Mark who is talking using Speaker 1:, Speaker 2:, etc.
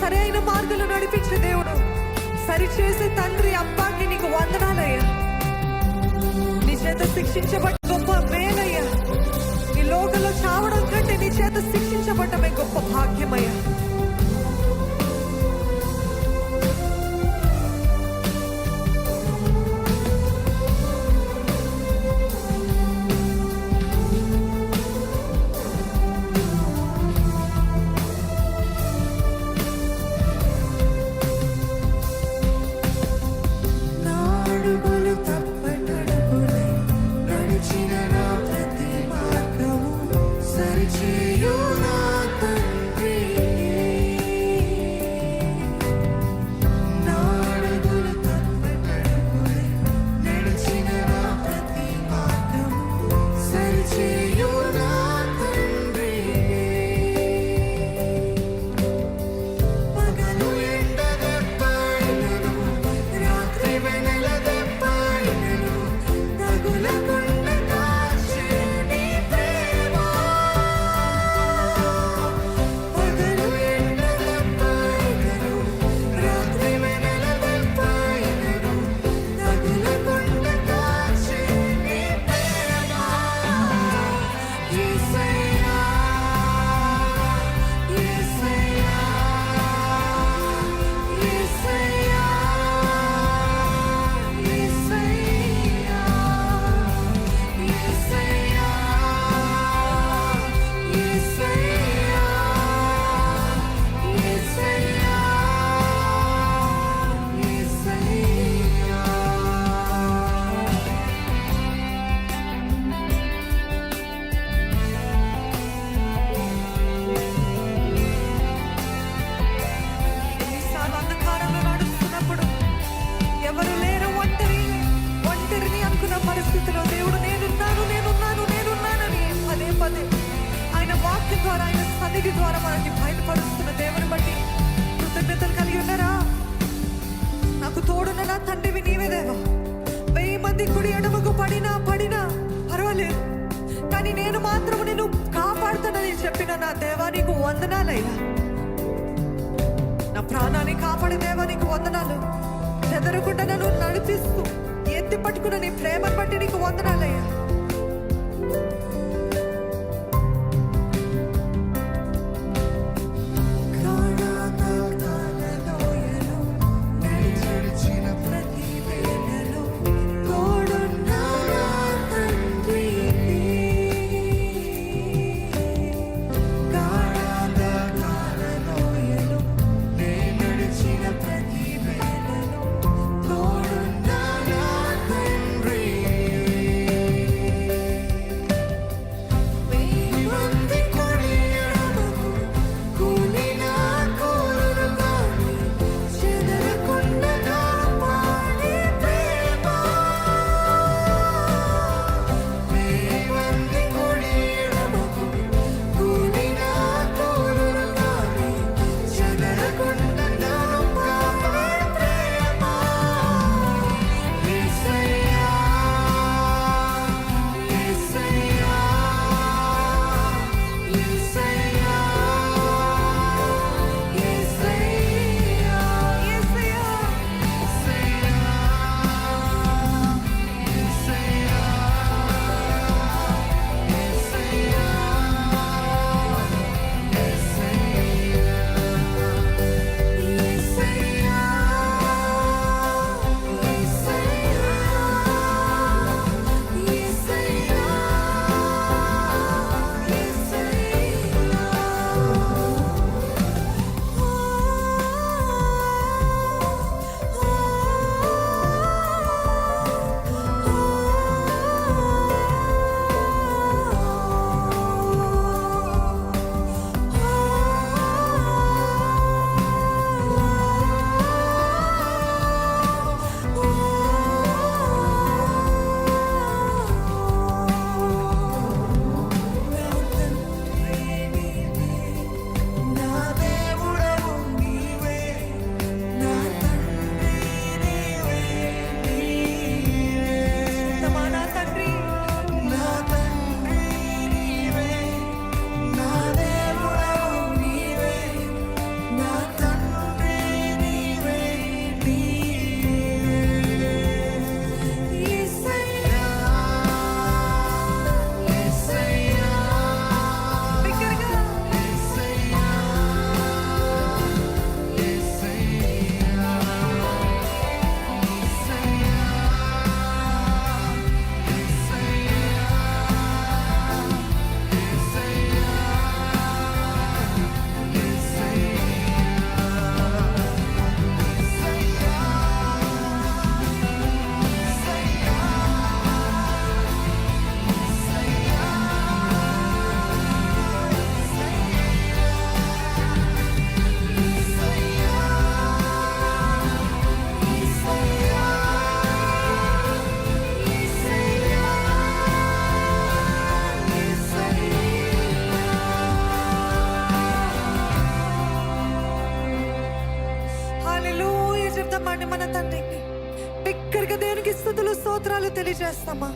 Speaker 1: సరైన మార్గంలో నడిపించే దేవుడు. సరిచేసే తండ్రి అబ్బాకి నీకు వందనాలయ్యా. నీ చేత శిక్షించబడ్డ గొప్ప మేలయ్యా. ఈ లోకంలో చావడం కంటే నీ చేత శిక్షించబడ్డమే గొప్ప భాగ్యమయ్యా. సరిచేయు నా సన్నిధి ద్వారా మనకి బయటపరుస్తున్న దేవుని బట్టి కృతజ్ఞతలు కలిగి ఉన్నారా? నాకు తోడున్న నా తండ్రివి నీవే దేవా? వెయ్యి మంది కుడి ఎడమకు పడినా పడినా పర్వాలేదు. కానీ నేను మాత్రం నేను కాపాడుతానని చెప్పిన నా దేవా నీకు వందనాలయ్యా. నా ప్రాణాన్ని కాపాడే దేవా నీకు వందనాలు. చెదరకుండా నన్ను నడిపిస్తూ ఎత్తి పట్టుకున్న నీ ప్రేమను బట్టి నీకు వందనాలయ్యా. చెప్దామండి తెలియజేస్తామా?